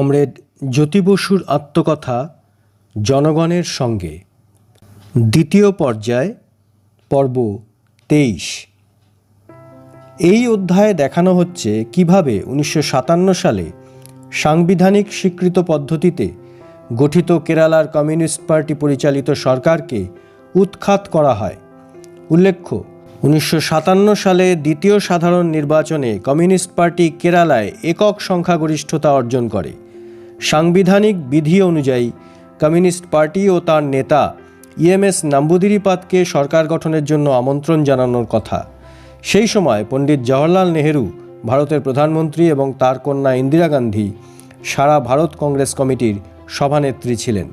Comrade জ্যোতি বসুর আত্মকথা জনগণের সঙ্গে। দ্বিতীয় পর্যায়, পর্ব তেইশ। এই অধ্যায়ে দেখানো হচ্ছে কীভাবে উনিশশো সাতান্ন সালে সাংবিধানিক স্বীকৃত পদ্ধতিতে গঠিত কেরালার কমিউনিস্ট পার্টি পরিচালিত সরকারকে উৎখাত করা হয়। উল্লেখ্য, উনিশশো সাতান্ন সালে দ্বিতীয় সাধারণ নির্বাচনে কমিউনিস্ট পার্টি কেরালায় একক সংখ্যাগরিষ্ঠতা অর্জন করে। সাংবিধানিক বিধি অনুযায়ী কমিউনিস্ট পার্টি ও তার নেতা ইএমএস নাম্বুদিরিপাদকে সরকার গঠনের জন্য আমন্ত্রণ জানানোর কথা। সেই সময় পণ্ডিত জওহরলাল নেহেরু, ভারতের প্রধানমন্ত্রী এবং তার কন্যা ইন্দিরা গান্ধী সারা ভারত কংগ্রেস কমিটির সভানেত্রী ছিলেন।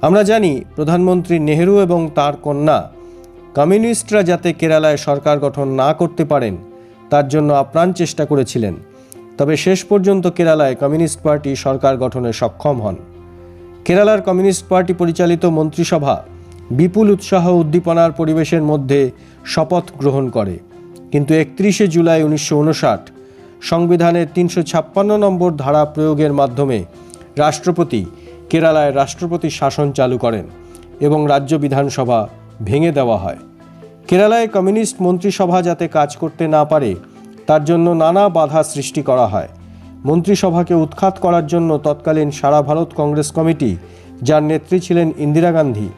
আমরা জানি প্রধানমন্ত্রী নেহেরু এবং তার কন্যা কমিউনিস্টরা যাতে কেরালায় সরকার গঠন না করতে পারেন, তার জন্য আপ্রাণ চেষ্টা করেছিলেন। তবে শেষ পর্যন্ত কেরালায় কমিউনিস্ট পার্টি সরকার গঠনে সক্ষম হন। কেরালার কমিউনিস্ট পার্টি পরিচালিত মন্ত্রিসভা বিপুল উৎসাহ উদ্দীপনার পরিবেশের মধ্যে শপথ গ্রহণ করে। কিন্তু একত্রিশে জুলাই উনিশশো উনষাট সংবিধানের তিনশো ছাপ্পান্ন নম্বর ধারা প্রয়োগের মাধ্যমে রাষ্ট্রপতি কেরালায় রাষ্ট্রপতি শাসন চালু করেন এবং রাজ্য বিধানসভা ভেঙে দেওয়া হয়। কেরালায় কমিউনিস্ট মন্ত্রিসভা যাতে কাজ করতে না পারে তার জন্য নানা বাধা সৃষ্টি করা হয়। মন্ত্রিসভাকে উৎখাত করার জন্য তৎকালীন সারা ভারত কংগ্রেস কমিটি, যার নেত্রী ছিলেন ইন্দিরা গান্ধী,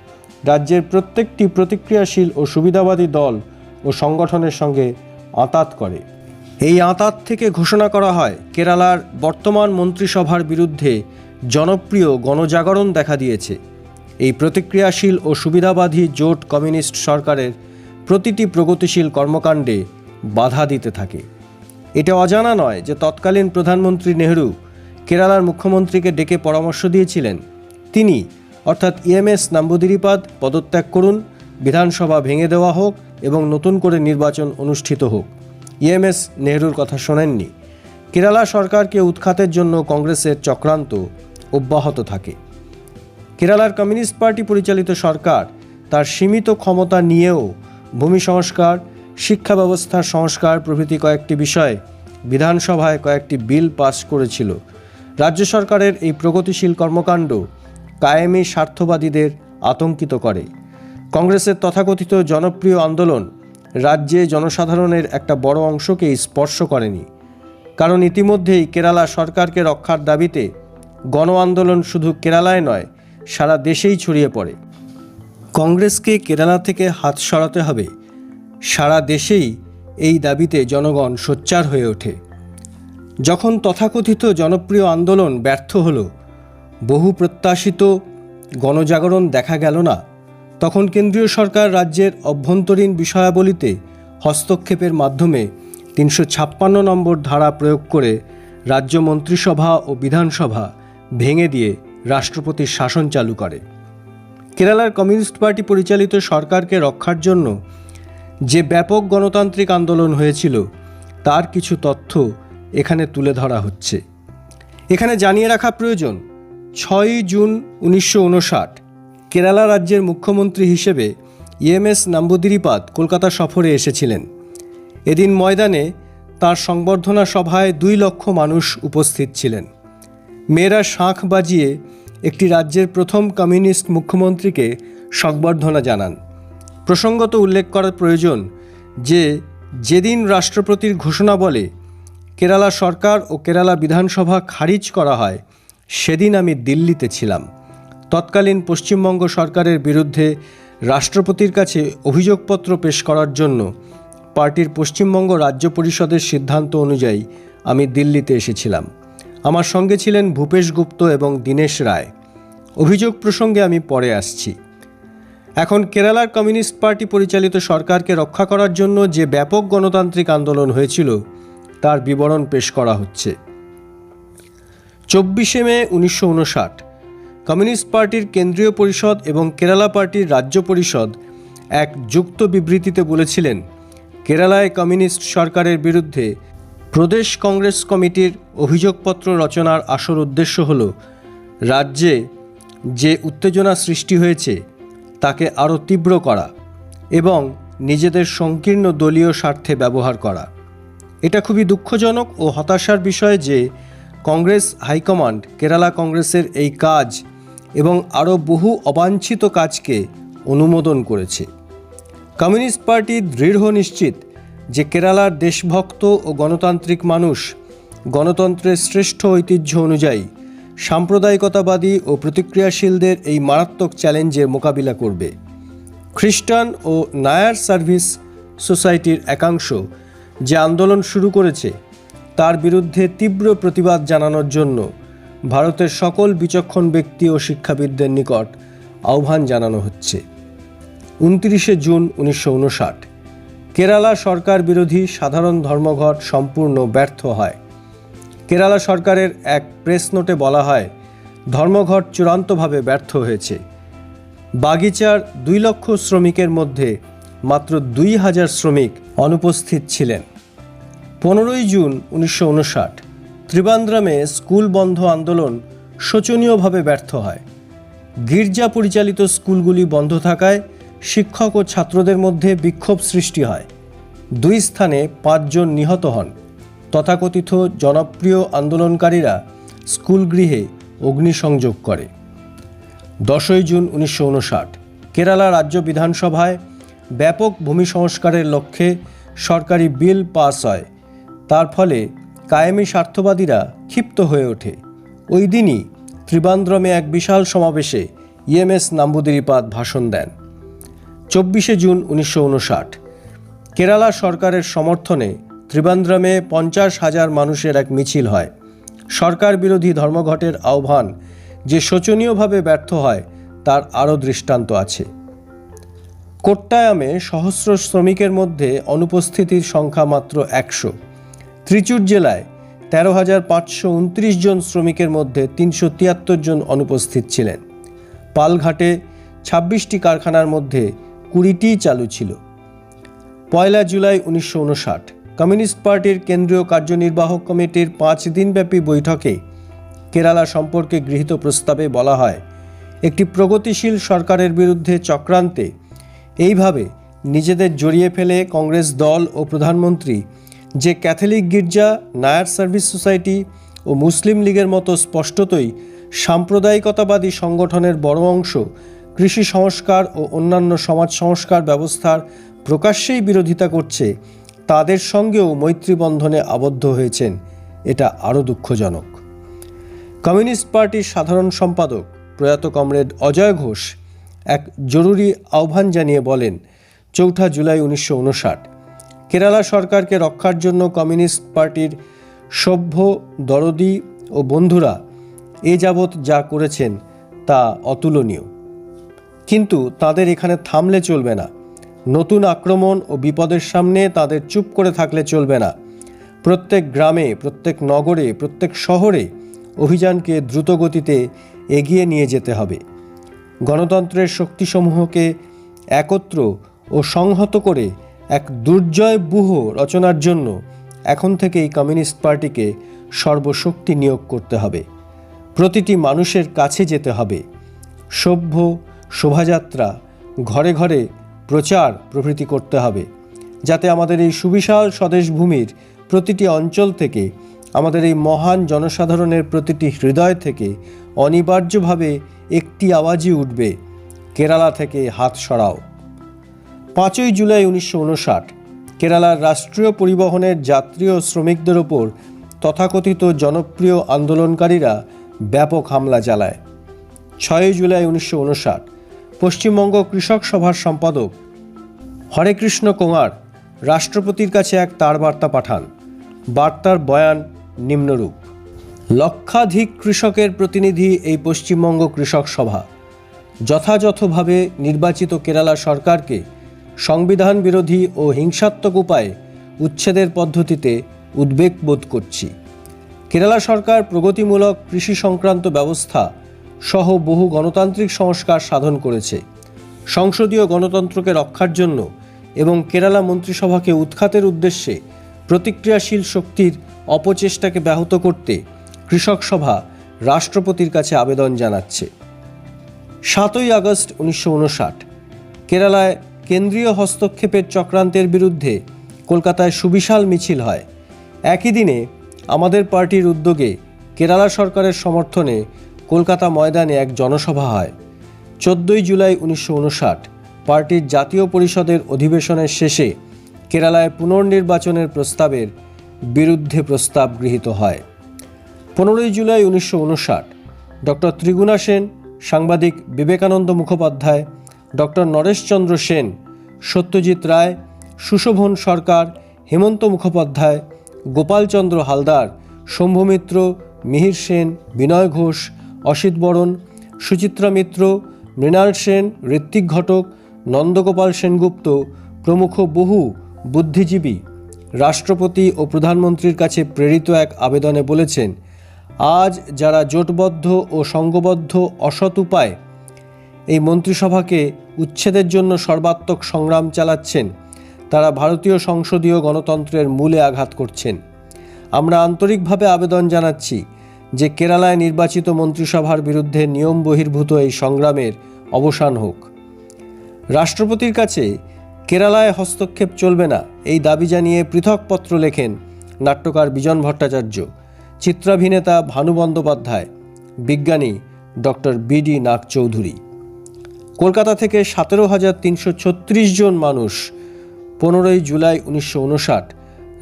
রাজ্যের প্রত্যেকটি প্রতিক্রিয়াশীল ও সুবিধাবাদী দল ও সংগঠনের সঙ্গে আঁতাত করে। এই আঁতাত থেকে ঘোষণা করা হয়, কেরালার বর্তমান মন্ত্রিসভার বিরুদ্ধে জনপ্রিয় গণজাগরণ দেখা দিয়েছে। এই প্রতিক্রিয়াশীল ও সুবিধাবাদী জোট কমিউনিস্ট সরকারের প্রতিটি প্রগতিশীল কর্মকাণ্ডে বাধা দিতে থাকে। এটা অজানা নয় যে তৎকালীন প্রধানমন্ত্রী নেহরু কেরালার মুখ্যমন্ত্রীকে ডেকে পরামর্শ দিয়েছিলেন। তিনি, অর্থাৎ ইএমএস নাম্বুদিরিপাদ, পদত্যাগ করুন, বিধানসভা ভেঙে দেওয়া হোক এবং নতুন করে নির্বাচন অনুষ্ঠিত হোক। ইএমএস নেহরুর কথা শোনেননি। কেরালা সরকারকে উৎখাতের জন্য কংগ্রেসের চক্রান্ত অব্যাহত থাকে। কেরালার কমিউনিস্ট পার্টি পরিচালিত সরকার তার সীমিত ক্ষমতা নিয়েও ভূমি সংস্কার শিক্ষা ব্যবস্থার সংস্কার প্রভৃতি কয়েকটি বিষয়ে বিধানসভায় কয়েকটি বিল পাস করেছিল। রাজ্য সরকারের এই প্রগতিশীল কর্মকাণ্ড কায়েমি স্বার্থবাদীদের আতঙ্কিত করে। কংগ্রেসের তথাকথিত জনপ্রিয় আন্দোলন রাজ্যে জনসাধারণের একটা বড় অংশকেই স্পর্শ করেনি। কারণ ইতিমধ্যেই কেরালা সরকারকে রক্ষার দাবিতে গণ আন্দোলন শুধু কেরালায় নয়, সারা দেশেই ছড়িয়ে পড়ে। কংগ্রেসকে কেরালা থেকে হাত সরাতে হবে। সারা দেশেই এই দাবিতে জনগণ সোচ্চার হয়ে ওঠে। যখন তথাকথিত জনপ্রিয় আন্দোলন ব্যর্থ হল, বহু প্রত্যাশিত গণজাগরণ দেখা গেল না। তখন কেন্দ্রীয় সরকার রাজ্যের অভ্যন্তরীণ বিষয়াবলিতে হস্তক্ষেপের মাধ্যমে তিনশো ছাপ্পান্ন নম্বর ধারা প্রয়োগ করে রাজ্য মন্ত্রিসভা ও বিধানসভা ভেঙে দিয়ে রাষ্ট্রপতির শাসন চালু করে। কেরালার কমিউনিস্ট পার্টি পরিচালিত সরকারকে রক্ষার জন্য যে ব্যাপক গণতান্ত্রিক আন্দোলন হয়েছিল, তার কিছু তথ্য এখানে তুলে ধরা হচ্ছে। এখানে জানিয়ে রাখা প্রয়োজন, ছয়ই জুন উনিশশো উনষাট, কেরালা রাজ্যের মুখ্যমন্ত্রী হিসেবে ইএমএস নাম্বুদিরিপাদ কলকাতা সফরে এসেছিলেন। এদিন ময়দানে তার সংবর্ধনা সভায় দুই লক্ষ মানুষ উপস্থিত ছিলেন। মেয়েরা শাঁখ বাজিয়ে একটি রাজ্যের প্রথম কমিউনিস্ট মুখ্যমন্ত্রীকে সংবর্ধনা জানান। প্রসঙ্গত উল্লেখ করার প্রয়োজন যে, যেদিন রাষ্ট্রপতির ঘোষণা বলে, কেরালা সরকার ও কেরালা বিধানসভা খারিজ করা হয়, সেদিন আমি দিল্লিতে ছিলাম। তৎকালীন পশ্চিমবঙ্গ সরকারের বিরুদ্ধে রাষ্ট্রপতির কাছে অভিযোগপত্র পেশ করার জন্য পার্টির পশ্চিমবঙ্গ রাজ্য পরিষদের সিদ্ধান্ত অনুযায়ী আমি দিল্লিতে এসেছিলাম। আমার সঙ্গে ছিলেন ভূপেশ গুপ্ত এবং দীনেশ রায়। অভিযোগ প্রসঙ্গে আমি পরে আসছি। এখন কেরালার কমিউনিস্ট পার্টি পরিচালিত সরকারকে রক্ষা করার জন্য যে ব্যাপক গণতান্ত্রিক আন্দোলন হয়েছিল, তার বিবরণ পেশ করা হচ্ছে। চব্বিশে মে উনিশশো উনষাট, কমিউনিস্ট পার্টির কেন্দ্রীয় পরিষদ এবং কেরালা পার্টির রাজ্য পরিষদ এক যুক্ত বিবৃতিতে বলেছিলেন, কেরালায় কমিউনিস্ট সরকারের বিরুদ্ধে প্রদেশ কংগ্রেস কমিটির অভিযোগপত্র রচনার আসল উদ্দেশ্য হল, রাজ্যে যে উত্তেজনা সৃষ্টি হয়েছে তাকে আরও তীব্র করা এবং নিজেদের সংকীর্ণ দলীয় স্বার্থে ব্যবহার করা। এটা খুবই দুঃখজনক ও হতাশার বিষয় যে কংগ্রেস হাইকমান্ড কেরালা কংগ্রেসের এই কাজ এবং আরও বহু অবাঞ্ছিত কাজকে অনুমোদন করেছে। কমিউনিস্ট পার্টি দৃঢ় নিশ্চিত যে কেরালার দেশভক্ত ও গণতান্ত্রিক মানুষ গণতন্ত্রের শ্রেষ্ঠ ঐতিহ্য অনুযায়ী সাম্প্রদায়িকতাবাদী ও প্রতিক্রিয়াশীলদের এই মারাত্মক চ্যালেঞ্জের মোকাবিলা করবে। খ্রিস্টান ও নায়ার সার্ভিস সোসাইটির একাংশ যে আন্দোলন শুরু করেছে, তার বিরুদ্ধে তীব্র প্রতিবাদ জানানোর জন্য ভারতের সকল বিচক্ষণ ব্যক্তি ও শিক্ষাবিদদের নিকট আহ্বান জানানো হচ্ছে। উনত্রিশে জুন উনিশশো উনষাট, কেরালা সরকার বিরোধী সাধারণ ধর্মঘট সম্পূর্ণ ব্যর্থ হয়। কেরালা সরকারের এক প্রেস নোটে বলা হয়, ধর্মঘট চূড়ান্তভাবে ব্যর্থ হয়েছে। বাগিচার দুই লক্ষ শ্রমিকের মধ্যে মাত্র দুই হাজার শ্রমিক অনুপস্থিত ছিলেন। পনেরোই জুন উনিশশো উনষাট, ত্রিবান্দ্রামে স্কুল বন্ধ আন্দোলন শোচনীয়ভাবে ব্যর্থ হয়। গির্জা পরিচালিত স্কুলগুলি বন্ধ থাকায় শিক্ষক ও ছাত্রদের মধ্যে বিক্ষোভ সৃষ্টি হয়। দুই স্থানে পাঁচজন নিহত হন। তথাকথিত জনপ্রিয় আন্দোলনকারীরা স্কুল গৃহে অগ্নিসংযোগ করে। দশই জুন উনিশশো উনষাট, কেরালা রাজ্য বিধানসভায় ব্যাপক ভূমি সংস্কারের লক্ষ্যে সরকারি বিল পাস হয়। তার ফলে কায়েমি স্বার্থবাদীরা ক্ষিপ্ত হয়ে ওঠে। ওই দিনই ত্রিবান্দ্রমে এক বিশাল সমাবেশে ইএমএস নাম্বুদিরিপাদ ভাষণ দেন। চব্বিশে জুন উনিশশো উনষাট, কেরালা সরকারের সমর্থনে ত্রিবান্দ্রমে পঞ্চাশ হাজার মানুষের এক মিছিল হয়। সরকার বিরোধী ধর্মঘটের আহ্বান যে শোচনীয়ভাবে ব্যর্থ হয়, তার আরও দৃষ্টান্ত আছে। কোট্টায়ামে সহস্র শ্রমিকের মধ্যে অনুপস্থিতির সংখ্যা মাত্র একশো। ত্রিচুর জেলায় তেরো হাজার পাঁচশো উনত্রিশ জন শ্রমিকের মধ্যে তিনশো তিয়াত্তর জন অনুপস্থিত ছিলেন। পালঘাটে ছাব্বিশটি কারখানার মধ্যে কুড়িটিই চালু ছিল। পয়লা জুলাই উনিশশো উনষাট। কমিউনিস্ট পার্টির কেন্দ্রীয় কার্যনির্বাহক কমিটির পাঁচ দিনব্যাপী বৈঠকে কেরালা সম্পর্কে গৃহীত প্রস্তাবে বলা হয়, একটি প্রগতিশীল সরকারের বিরুদ্ধে চক্রান্তে এইভাবে নিজেদের জড়িয়ে ফেলে কংগ্রেস দল ও প্রধানমন্ত্রী যে ক্যাথলিক গির্জা, নায়ার সার্ভিস সোসাইটি ও মুসলিম লীগের মতো স্পষ্টতই সাম্প্রদায়িকতাবাদী সংগঠনের বড় অংশ কৃষি সংস্কার ও অন্যান্য সমাজ সংস্কার ব্যবস্থার প্রকাশ্যেই বিরোধিতা করছে তাদের সঙ্গেও মৈত্রী বন্ধনে আবদ্ধ হয়েছেন। এটা আরও দুঃখজনক। কমিউনিস্ট পার্টির সাধারণ সম্পাদক প্রয়াত কমরেড অজয় ঘোষ এক জরুরি আহ্বান জানিয়ে বলেন, চৌঠা জুলাই উনিশশো উনষাট, কেরালা সরকারকে রক্ষার জন্য কমিউনিস্ট পার্টির সভ্য, দরদি ও বন্ধুরা এ যাবৎ যা করেছেন তা অতুলনীয়। কিন্তু তাদের এখানে থামলে চলবে না। নতুন আক্রমণ ও বিপদের সামনে তাদের চুপ করে থাকলে চলবে না। প্রত্যেক গ্রামে, প্রত্যেক নগরে, প্রত্যেক শহরে অভিযানকে দ্রুত গতিতে এগিয়ে নিয়ে যেতে হবে। গণতন্ত্রের শক্তিসমূহকে একত্র ও সংহত করে এক দুর্জয় ব্যূহ রচনার জন্য এখন থেকেই কমিউনিস্ট পার্টিকে সর্বশক্তি নিয়োগ করতে হবে। প্রতিটি মানুষের কাছে যেতে হবে। সভ্য শোভাযাত্রা, ঘরে ঘরে প্রচার প্রভৃতি করতে হবে, যাতে আমাদের এই সুবিশাল স্বদেশভূমির প্রতিটি অঞ্চল থেকে, আমাদের এই মহান জনসাধারণের প্রতিটি হৃদয় থেকে অনিবার্যভাবে একটি আওয়াজই উঠবে, কেরালা থেকে হাত সরাও। পাঁচই জুলাই উনিশশো উনষাট, কেরালার রাষ্ট্রীয় পরিবহনের যাত্রী ও শ্রমিকদের ওপর তথাকথিত জনপ্রিয় আন্দোলনকারীরা ব্যাপক হামলা চালায়। ছয়ই জুলাই উনিশশো উনষাট পশ্চিমবঙ্গ কৃষক সভার সম্পাদক। হরেকৃষ্ণ কোঙার রাষ্ট্রপতির কাছে এক তার বার্তা পাঠান। বার্তার বয়ান নিম্নরূপ। লক্ষাধিক কৃষকের প্রতিনিধি এই পশ্চিমবঙ্গ কৃষক সভা। যথাযথভাবে নির্বাচিত কেরালা সরকারকে সংবিধান বিরোধী ও হিংসাত্মক উপায়ে উচ্ছেদের পদ্ধতিতে উদ্বেগ বোধ করছি। কেরালা সরকার প্রগতিমূলক কৃষি সংক্রান্ত ব্যবস্থা সহ বহু গণতান্ত্রিক সংস্কার সাধন করেছে। সংসদীয় গণতন্ত্রকে রক্ষার জন্য এবং কেরালা মন্ত্রিসভাকে উৎখাতের উদ্দেশ্যে প্রতিক্রিয়াশীল শক্তির অপচেষ্টাকে ব্যাহত করতে কৃষক সভা রাষ্ট্রপতির কাছে আবেদন জানাচ্ছে। সাতই আগস্ট উনিশশো উনষাট, কেরালায় কেন্দ্রীয় হস্তক্ষেপের চক্রান্তের বিরুদ্ধে কলকাতায় সুবিশাল মিছিল হয়। একই দিনে আমাদের পার্টির উদ্যোগে কেরালা সরকারের সমর্থনে কলকাতা ময়দানে এক জনসভা হয়। চোদ্দোই জুলাই উনিশশো উনষাট পার্টির জাতীয় পরিষদের অধিবেশনের শেষে কেরালায় পুনর্নির্বাচনের প্রস্তাবের বিরুদ্ধে প্রস্তাব গৃহীত হয়। পনেরোই জুলাই উনিশশো উনষাট ডক্টর ত্রিগুণা সেন, সাংবাদিক বিবেকানন্দ মুখোপাধ্যায়, ডক্টর নরেশচন্দ্র সেন, সত্যজিৎ রায়, সুশোভন সরকার, হেমন্ত মুখোপাধ্যায়, গোপালচন্দ্র হালদার শম্ভুমিত্র মিহির সেন, বিনয় ঘোষ অসিত বরণ, সুচিত্রা মিত্র, মৃণাল সেন, ঋত্বিক ঘটক, নন্দগোপাল সেনগুপ্ত প্রমুখ বহু বুদ্ধিজীবী। রাষ্ট্রপতি ও প্রধানমন্ত্রীর কাছে প্রেরিত এক আবেদনে বলেছেন, আজ যারা জোটবদ্ধ ও সংঘবদ্ধ অসৎ উপায় এই মন্ত্রিসভাকে উচ্ছেদের জন্য সর্বাত্মক সংগ্রাম চালাচ্ছেন, তারা ভারতীয় সংসদীয় গণতন্ত্রের মূলে আঘাত করছেন। আমরা আন্তরিকভাবে আবেদন জানাচ্ছি যে কেরালায় নির্বাচিত মন্ত্রিসভার বিরুদ্ধে নিয়ম বহির্ভূত এই সংগ্রামের অবসান হোক। রাষ্ট্রপতির কাছে কেরালায় হস্তক্ষেপ চলবে না, এই দাবি জানিয়ে পৃথক পত্র লেখেন নাট্যকার বিজন ভট্টাচার্য। চিত্রাভিনেতা ভানু বন্দ্যোপাধ্যায়, বিজ্ঞানী doctor B D Nag Chaudhuri Kolkata থেকে সতেরো হাজার তিনশো ছত্রিশ জন মানুষ পনেরোই জুলাই উনিশশো উনষাট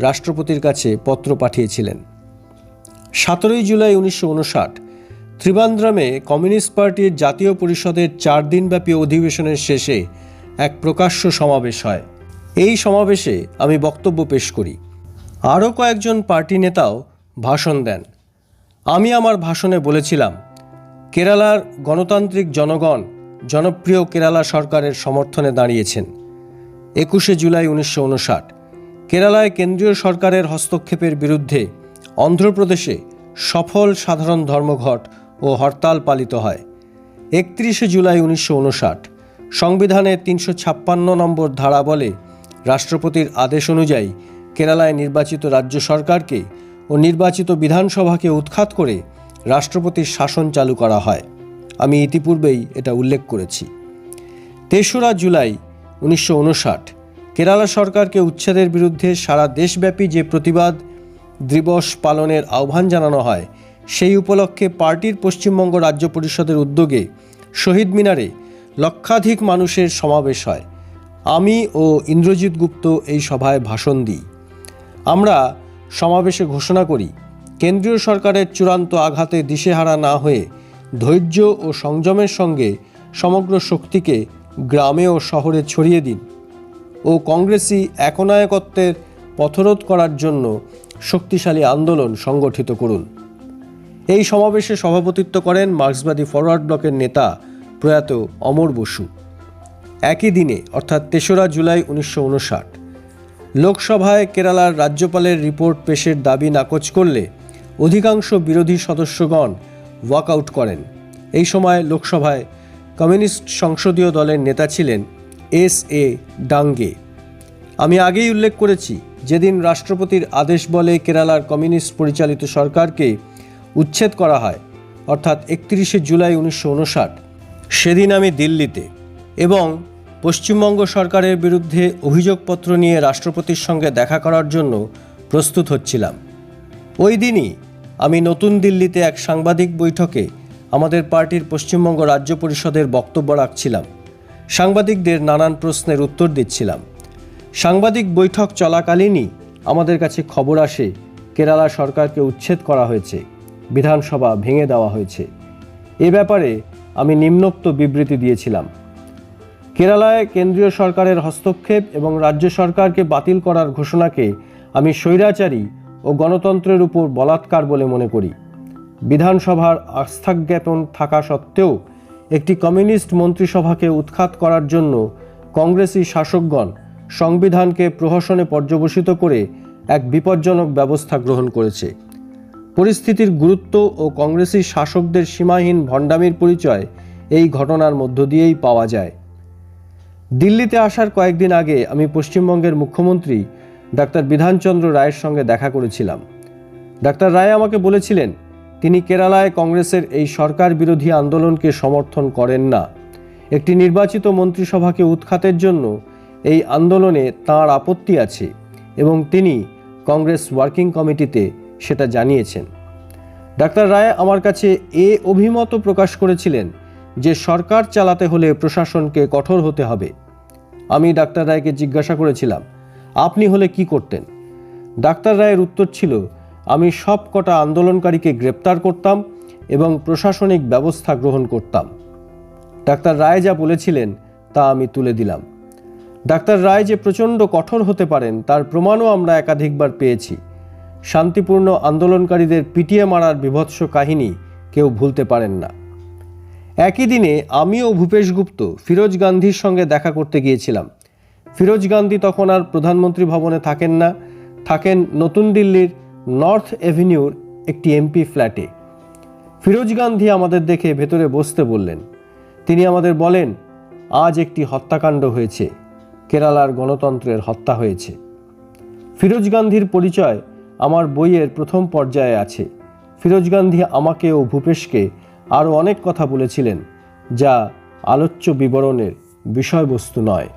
রাষ্ট্রপতির কাছে পত্র পাঠিয়েছিলেন। সতেরোই জুলাই উনিশশো ত্রিবান্দ্রমে কমিউনিস্ট পার্টির জাতীয় পরিষদের চার দিনব্যাপী অধিবেশনের শেষে এক প্রকাশ্য সমাবেশ হয়। এই সমাবেশে আমি বক্তব্য পেশ করি। আরও কয়েকজন পার্টি নেতাও ভাষণ দেন। আমি আমার ভাষণে বলেছিলাম, কেরালার গণতান্ত্রিক জনগণ জনপ্রিয় কেরালা সরকারের সমর্থনে দাঁড়িয়েছেন। একুশে জুলাই উনিশশো উনষাট, কেরালায় কেন্দ্রীয় সরকারের হস্তক্ষেপের বিরুদ্ধে অন্ধ্রপ্রদেশে সফল সাধারণ ধর্মঘট ও হরতাল পালিত হয়। একত্রিশে জুলাই উনিশশো উনষাট সংবিধানের তিনশো ছাপ্পান্ন নম্বর ধারা বলে রাষ্ট্রপতির আদেশ অনুযায়ী কেরালায় নির্বাচিত রাজ্য সরকারকে ও নির্বাচিত বিধানসভাকে উৎখাত করে রাষ্ট্রপতির শাসন চালু করা হয়। আমি ইতিপূর্বেই এটা উল্লেখ করেছি। তেসরা জুলাই উনিশশো উনষাট কেরালা সরকারকে উচ্ছেদের বিরুদ্ধে সারা দেশব্যাপী যে প্রতিবাদ দিবস পালনের আহ্বান জানানো হয়। সেই উপলক্ষে পার্টির পশ্চিমবঙ্গ রাজ্য পরিষদের উদ্যোগে শহীদ মিনারে লক্ষাধিক মানুষের সমাবেশ হয়। আমি ও ইন্দ্রজিৎ গুপ্ত এই সভায় ভাষণ দিই। আমরা সমাবেশে ঘোষণা করি, কেন্দ্রীয় সরকারের চূড়ান্ত আঘাতে দিশেহারা না হয়ে ধৈর্য ও সংযমের সঙ্গে সমগ্র শক্তিকে গ্রামে ও শহরে ছড়িয়ে দিন ও কংগ্রেসি একনায়কত্বের পথরোধ করার জন্য শক্তিশালী আন্দোলন সংগঠিত করুন। এই সমাবেশে সভাপতিত্ব করেন মার্ক্সবাদী ফরওয়ার্ড ব্লকের নেতা প্রয়াত অমর বসু। একই দিনে, অর্থাৎ তেসরা জুলাই উনিশশো উনষাট, লোকসভায় কেরালার রাজ্যপালের রিপোর্ট পেশের দাবি নাকচ করলে অধিকাংশ বিরোধী সদস্যগণ ওয়াকআউট করেন। এই সময় লোকসভায় কমিউনিস্ট সংসদীয় দলের নেতা ছিলেন এস এ ডাঙ্গে। আমি আগেই উল্লেখ করেছি যেদিন রাষ্ট্রপতির আদেশ বলে কেরালার কমিউনিস্ট পরিচালিত সরকারকে উচ্ছেদ করা হয়, অর্থাৎ একত্রিশে জুলাই উনিশশো উনষাট, সেদিন আমি দিল্লিতে এবং পশ্চিমবঙ্গ সরকারের বিরুদ্ধে অভিযোগপত্র নিয়ে রাষ্ট্রপতির সঙ্গে দেখা করার জন্য প্রস্তুত হচ্ছিলাম। ওই দিনই আমি নতুন দিল্লিতে এক সাংবাদিক বৈঠকে আমাদের পার্টির পশ্চিমবঙ্গ রাজ্য পরিষদের বক্তব্য রাখছিলাম। সাংবাদিকদের নানান প্রশ্নের উত্তর দিচ্ছিলাম। সাংবাদিক বৈঠক চলাকালীনই আমাদের কাছে খবর আসে, কেরালা সরকারকে উচ্ছেদ করা হয়েছে, বিধানসভা ভেঙে দেওয়া হয়েছে। এ ব্যাপারে আমি নিম্নোক্ত বিবৃতি দিয়েছিলাম। কেরালায় কেন্দ্রীয় সরকারের হস্তক্ষেপ এবং রাজ্য সরকারকে বাতিল করার ঘোষণাকে আমি স্বৈরাচারী ও গণতন্ত্রের উপর বলাৎকার বলে মনে করি। বিধানসভার আস্থাজ্ঞাপন থাকা সত্ত্বেও একটি কমিউনিস্ট মন্ত্রিসভাকে উৎখাত করার জন্য কংগ্রেসি শাসকগণ সংবিধানকে প্রহসনে পর্যবসিত করে এক বিপজ্জনক ব্যবস্থা গ্রহণ করেছে। পরিস্থিতির গুরুত্ব ও কংগ্রেসি শাসকদের সীমাহীন ভণ্ডামির পরিচয় এই ঘটনার মধ্য দিয়েই পাওয়া যায়। দিল্লিতে আসার কয়েকদিন আগে আমি পশ্চিমবঙ্গের মুখ্যমন্ত্রী ডাক্তার বিধানচন্দ্র রায়ের সঙ্গে দেখা করেছিলাম। ডাক্তার রায় আমাকে বলেছিলেন, তিনি কেরালায় কংগ্রেসের এই সরকার বিরোধী আন্দোলনকে সমর্থন করেন না। একটি নির্বাচিত মন্ত্রিসভাকে উৎখাতের জন্য এই আন্দোলনে তাঁর আপত্তি আছে এবং তিনি কংগ্রেস ওয়ার্কিং কমিটিতে সেটা জানিয়েছেন। ডাক্তার রায় আমার কাছে এ অভিমত প্রকাশ করেছিলেন যে সরকার চালাতে হলে প্রশাসনকে কঠোর হতে হবে। আমি ডাক্তার রায়কে জিজ্ঞাসা করেছিলাম, আপনি হলে কি করতেন? ডাক্তার রায়ের উত্তর ছিল, আমি সব কটা আন্দোলনকারীকে গ্রেপ্তার করতাম এবং প্রশাসনিক ব্যবস্থা গ্রহণ করতাম। ডাক্তার রায় যা বলেছিলেন তা আমি তুলে দিলাম। ডাক্তার রায় যে প্রচণ্ড কঠোর হতে পারেন, তার প্রমাণও আমরা একাধিকবার পেয়েছি। শান্তিপূর্ণ আন্দোলনকারীদের পিটিয়ে মারার বিভৎস কাহিনী কেউ ভুলতে পারেন না। একই দিনে আমিও ভূপেশ গুপ্ত ফিরোজ গান্ধীর সঙ্গে দেখা করতে গিয়েছিলাম। ফিরোজ গান্ধী তখন আর প্রধানমন্ত্রী ভবনে থাকেন না। থাকেন নতুন দিল্লির নর্থ এভিনিউর একটি এমপি ফ্ল্যাটে। ফিরোজ গান্ধী আমাদের দেখে ভেতরে বসতে বললেন। তিনি আমাদের বলেন, আজ একটি হত্যাকাণ্ড হয়েছে। কেরালার গণতন্ত্রের হত্যা হয়েছে। ফিরোজ গান্ধীর পরিচয় আমার বইয়ের প্রথম পর্যায়ে আছে। ফিরোজ গান্ধী আমাকে ও ভূপেশকে আরও অনেক কথা বলেছিলেন, যা আলোচ্য বিবরণের বিষয়বস্তু নয়।